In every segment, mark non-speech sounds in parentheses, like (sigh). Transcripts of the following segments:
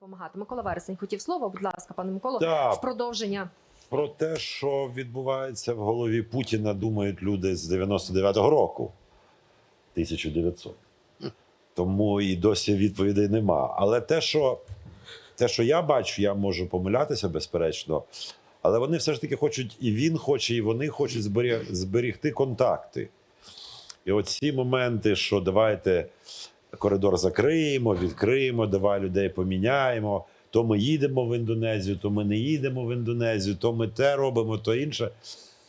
допомагати. Микола Вересень хотів слово. Будь ласка, пане Миколо, Так. в продовження. Про те, що відбувається в голові Путіна, думають люди з 99-го року, 1900. Тому і досі відповідей нема. Але те, що, те, що я бачу, я можу помилятися, безперечно. Але вони все ж таки хочуть, і він хоче, і вони хочуть зберіг, зберігти контакти. І оці моменти, що давайте коридор закриємо, відкриємо, давай людей поміняємо. То ми їдемо в Індонезію, то ми не їдемо в Індонезію, то ми те робимо, то інше.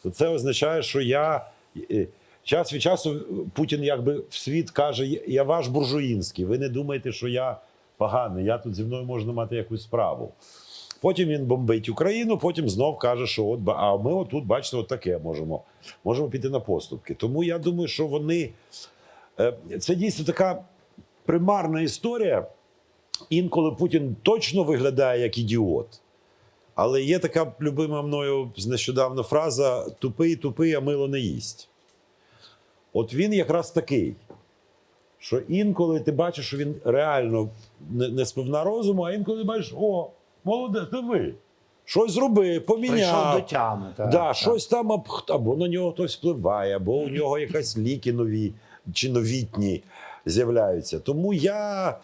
То це означає, що я е, час від часу Путін якби в світ каже: я ваш буржуїнський. Ви не думаєте, що я поганий, я тут зі мною можна мати якусь справу. Потім він бомбить Україну, потім знов каже, що от а ми отут, бачите, от таке можемо. Можемо піти на поступки. Тому я думаю, що вони е, це дійсно така примарна історія. Інколи Путін точно виглядає як ідіот. Але є така любима мною нещодавно фраза: тупий, тупий, а мило не їсть. От він якраз такий, що інколи ти бачиш, що він реально не, не сповна розуму, а інколи бачиш, о, молодець, ти ви. Щось зроби, поміняв. Прийшов до тями. Так, да, так. щось там або на нього хтось впливає, або у нього якась ліки нові чи новітні з'являються. Тому я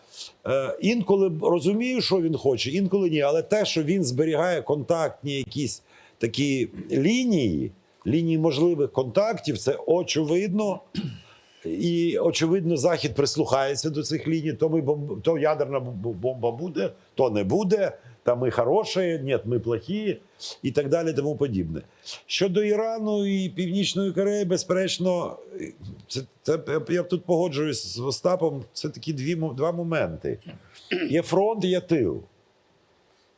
е, інколи розумію, що він хоче, інколи ні. Але те, що він зберігає контактні якісь такі лінії, лінії можливих контактів, це очевидно. І очевидно, захід прислухається до цих ліній. То ми бомб... то ядерна бомба буде, то не буде. Та ми хороші, ні, ми плохі, і так далі, тому подібне. Щодо Ірану і Північної Кореї, безперечно, це, це я тут погоджуюсь з Остапом. Це такі дві два моменти: є фронт, є тил.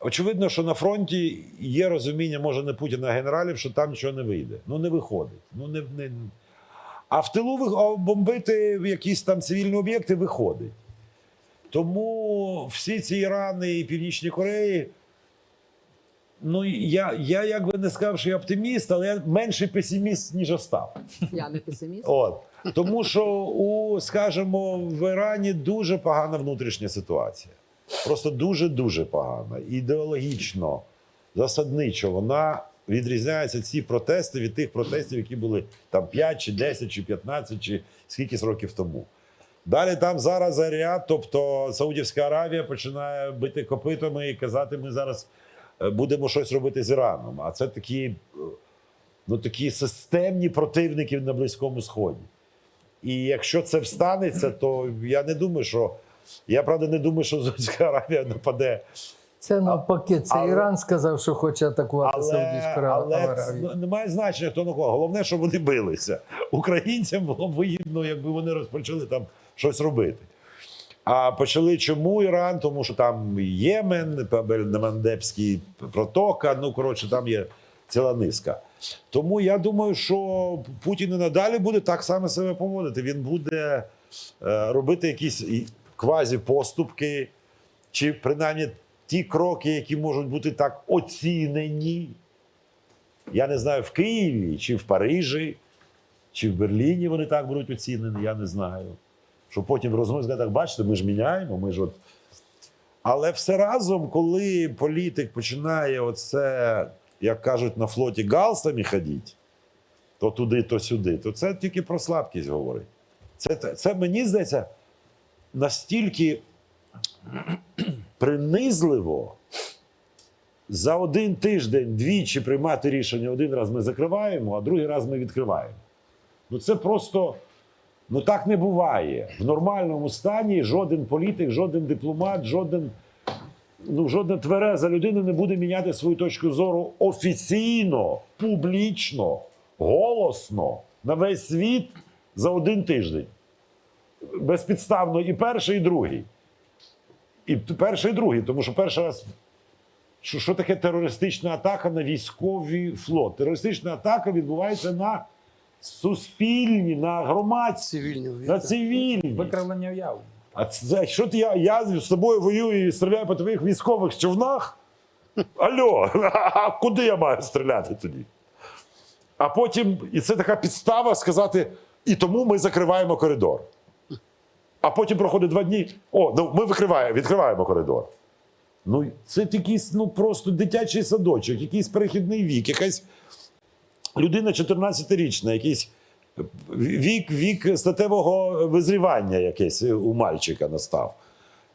Очевидно, що на фронті є розуміння, може, не Путіна, а генералів, що там нічого не вийде. Ну не виходить. Ну не, не... А в тилу бомбити якісь там цивільні об'єкти виходить. Тому всі ці Ірани і Північні Кореї. Ну, я, я якби не сказав, що я оптиміст, але я менший песиміст, ніж Остап. Я не песиміст. От. Тому що у, скажімо, в Ірані дуже погана внутрішня ситуація. Просто дуже-дуже погана. Ідеологічно, засадничо, вона відрізняється ці протести від тих протестів, які були там 5 чи 10 чи 15 чи скільки років тому. Далі там зараз заряд, тобто Саудівська Аравія починає бити копитами і казати, ми зараз е, будемо щось робити з Іраном. А це такі, е, ну, такі системні противники на Близькому Сході. І якщо це встанеться, то я не думаю, що. Я правда не думаю, що Саудівська Аравія нападе. Це навпаки, це але- Іран сказав, що хоче атакувати Але, Саудівську Аравію. ну, немає значення, хто на кого. Головне, щоб вони билися. Українцям було б вигідно, якби вони розпочали там щось робити. А почали чому Іран? Тому що там Ємен, Мандебський протока, ну коротше, там є ціла низка. Тому я думаю, що Путін і надалі буде так само себе поводити. Він буде е, робити якісь квазі-поступки, чи принаймні ті кроки, які можуть бути так оцінені. Я не знаю, в Києві, чи в Парижі, чи в Берліні вони так будуть оцінені, я не знаю. Що потім в розмові сказати, так бачите, ми ж міняємо, ми ж от. Але все разом, коли політик починає оце, як кажуть, на флоті галсами ходити, то туди, то сюди, то це тільки про слабкість говорить. Це, це мені здається настільки принизливо за один тиждень двічі приймати рішення: один раз ми закриваємо, а другий раз ми відкриваємо. Ну це просто ну так не буває. В нормальному стані жоден політик, жоден дипломат, жоден, ну, жодна твереза людина не буде міняти свою точку зору офіційно, публічно, голосно на весь світ за один тиждень. Безпідставно і перший, і другий. І перший, і другий, тому що перший раз. Що, що таке терористична атака на військовий флот? Терористична атака відбувається на суспільні, на громадські, Цивільні на цивільні. Викривлення уяви. А це що ти я, я з тобою воюю і стріляю по твоїх військових човнах? Алло, (laughs) а куди я маю стріляти тоді? А потім, і це така підстава сказати, і тому ми закриваємо коридор. А потім проходить два дні. О, ну ми викриваємо, відкриваємо коридор. Ну, це якийсь ну, просто дитячий садочок, якийсь перехідний вік, якась людина 14-річна, якийсь вік, вік статевого визрівання якесь у мальчика настав.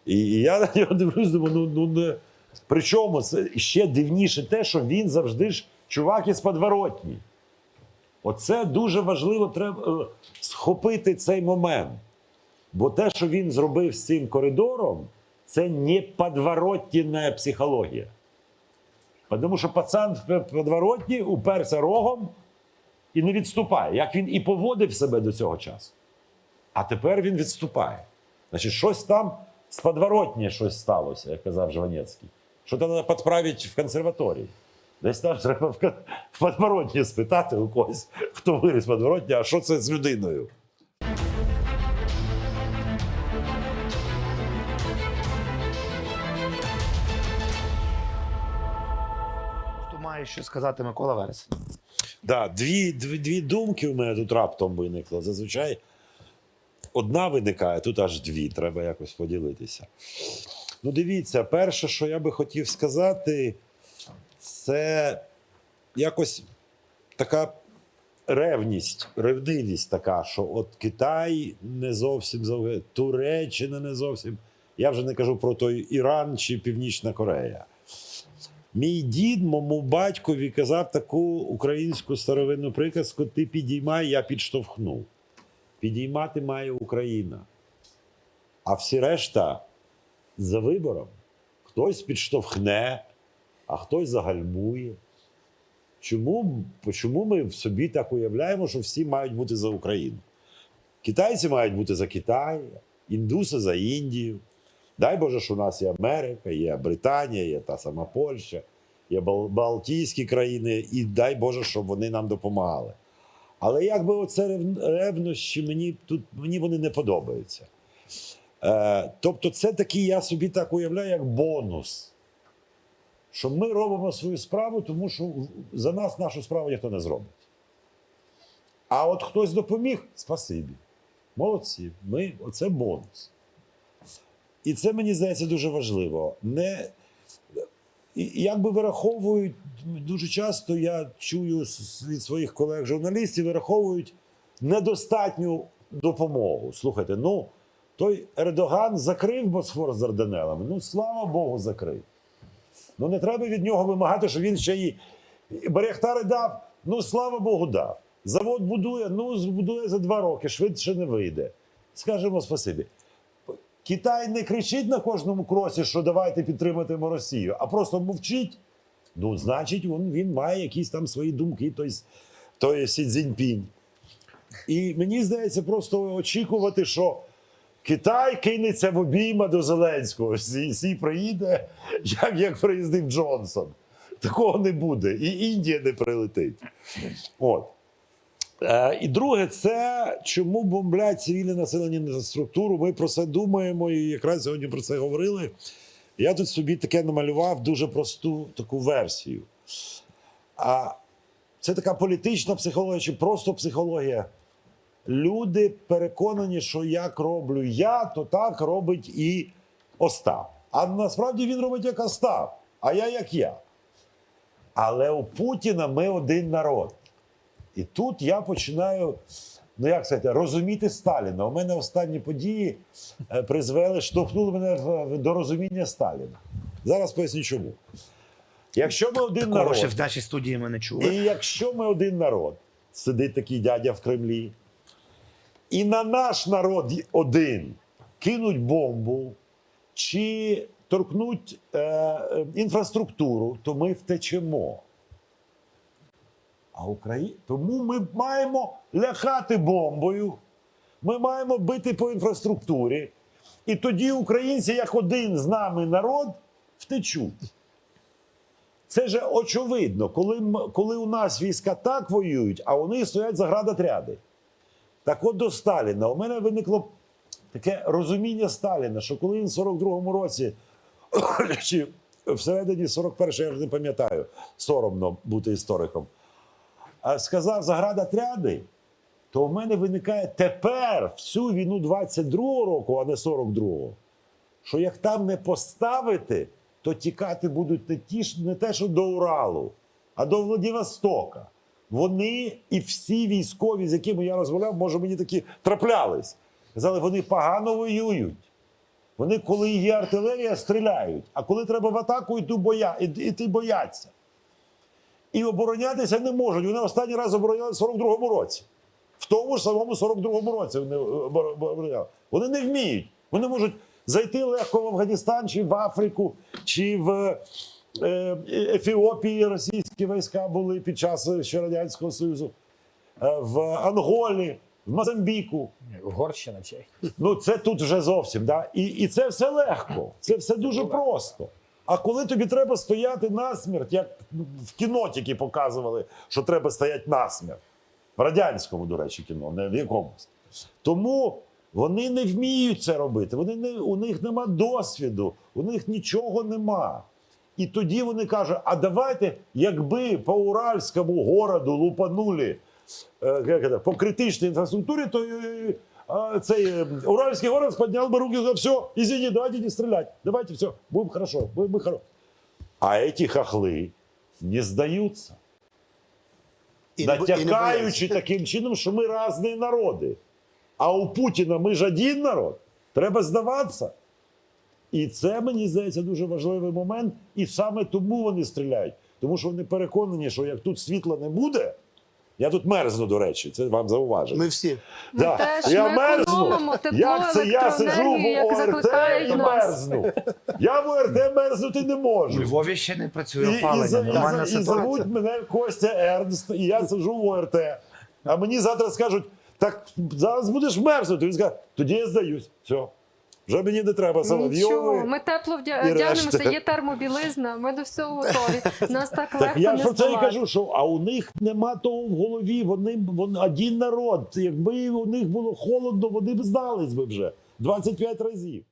І я на нього дивлюсь, думаю, ну, ну не. Причому це ще дивніше те, що він завжди ж чувак із подворотні. Оце дуже важливо треба е, схопити цей момент. Бо те, що він зробив з цим коридором, це не подворотня психологія. Тому що пацан в подворотні уперся рогом і не відступає, як він і поводив себе до цього часу. А тепер він відступає. Значить, щось там з подворотні щось сталося, як казав Жванецький. Що треба підправити в консерваторії. Десь там треба в подворотні спитати у когось, хто виріс в подворотні, а що це з людиною. Що сказати Микола Верес? Да, дві, дві, дві думки у мене тут раптом виникло. Зазвичай одна виникає, тут аж дві, треба якось поділитися. Ну, дивіться, перше, що я би хотів сказати, це якось така ревність, ревнивість така, що от Китай не зовсім Туреччина не зовсім. Я вже не кажу про той Іран чи Північна Корея. Мій дід моєму батькові казав таку українську старовинну приказку: ти підіймай, я підштовхну. Підіймати має Україна. А всі решта за вибором. Хтось підштовхне, а хтось загальмує. Чому, чому ми собі так уявляємо, що всі мають бути за Україну? Китайці мають бути за Китай, індуси за Індію. Дай Боже, що у нас є Америка, є Британія, є та сама Польща, є Бал- Балтійські країни, і дай Боже, щоб вони нам допомагали. Але якби оце рев- ревнощі, мені тут мені вони не подобаються. Е, тобто, це такий, я собі так уявляю, як бонус. Що ми робимо свою справу, тому що за нас нашу справу ніхто не зробить. А от хтось допоміг, спасибі. Молодці. Ми, оце бонус. І це мені здається дуже важливо. Не, якби вираховують дуже часто, я чую від своїх колег-журналістів, вираховують недостатню допомогу. Слухайте, ну той Ердоган закрив Босфор з Дарданелами. Ну, слава Богу, закрив. Ну не треба від нього вимагати, що він ще і Берехтари дав. Ну, слава Богу, дав. Завод будує, ну, збудує за два роки, швидше не вийде. Скажемо спасибі. Китай не кричить на кожному кросі, що давайте підтриматимо Росію, а просто мовчить. Ну, значить, він, він має якісь там свої думки, той, той Сі Цзіньпінь. І мені здається, просто очікувати, що Китай кинеться в обійма до Зеленського. Сі, Сі приїде, як, як приїздив Джонсон. Такого не буде. І Індія не прилетить. От. Е, і друге, це чому бомблять цивільне населення інфраструктуру. Ми про це думаємо, і якраз сьогодні про це говорили. Я тут собі таке намалював дуже просту таку версію. А це така політична психологія чи просто психологія. Люди переконані, що як роблю я, то так робить і Остап. А насправді він робить як Остап, а я як я. Але у Путіна ми один народ. І тут я починаю, ну як сказати, розуміти Сталіна. У мене останні події е, призвели, штовхнули мене до розуміння Сталіна. Зараз поясню чому. Якщо ми один Такого народ, ще в нашій студії ми не чули. і якщо ми один народ, сидить такий дядя в Кремлі, і на наш народ один кинуть бомбу чи торкнуть е, е, інфраструктуру, то ми втечемо. А Украї... Тому ми маємо ляхати бомбою, ми маємо бити по інфраструктурі. І тоді українці, як один з нами народ, втечуть. Це ж очевидно, коли, коли у нас війська так воюють, а них стоять заградотряди. Так от до Сталіна у мене виникло таке розуміння Сталіна, що коли він в 42-му році, (coughs) чи всередині 41-го, я вже не пам'ятаю, соромно бути істориком, сказав заградотряди, то в мене виникає тепер всю війну 22-го року, а не 42-го, що як там не поставити, то тікати будуть не ті не те, що до Уралу, а до Владивостока. Вони і всі військові, з якими я розмовляв, може мені такі траплялись. Казали, вони погано воюють. Вони, коли є артилерія, стріляють. А коли треба в атаку, йти, боя, бояться. І оборонятися не можуть. Вони останній раз обороняли в 42-му році. В тому ж самому 42-му році вони обор- обороняли. Вони не вміють. Вони можуть зайти легко в Афганістан, чи в Африку, чи в е, Ефіопії російські війська були під час ще Радянського Союзу, е, в Анголі, в Мозамбіку. Угорщина чи Ну, це тут вже зовсім. Да? І, і це все легко, це все дуже просто. А коли тобі треба стояти насмерть, як в кіно тільки показували, що треба стояти насмерть. В радянському, до речі, кіно, не в якомусь. Тому вони не вміють це робити. Вони не, у них нема досвіду, у них нічого нема. І тоді вони кажуть: а давайте, якби по Уральському городу лупанули е, по критичній інфраструктурі, то е, а, цей е, Уральський город підняв би руки сказав, все, извини, давайте не стріляти. Давайте, все, будемо хорошо, будемо хорошо. А эти хохли не здаються. І не бо- і не натякаючи таким чином, що ми різні народи. А у Путіна ми ж один народ. Треба здаватися. І це, мені здається, дуже важливий момент. І саме тому вони стріляють. Тому що вони переконані, що як тут світла не буде, я тут мерзну, до речі, це вам зауважено. Ми всі. Ми Да. теж я ми мерзну. тепло, Як це я сиджу в ОРТ і нас. мерзну? Я в ОРТ мерзнути не У можу. Львові ще не працює опалення. за- і, Нормальна за- і зовуть мене Костя Ернст, і я сиджу в ОРТ. А мені завтра скажуть: так зараз будеш мерзнути. Він скаже, тоді я здаюсь. Все. Вже мені не треба Нічого, Соловйови. ми тепло вдягнемося, є термобілизна, ми до всього готові. Нас так Так легко я не ж про це і кажу, що а у них нема того в голові. Вони, вони один народ. Якби у них було холодно, вони б здались би вже 25 разів.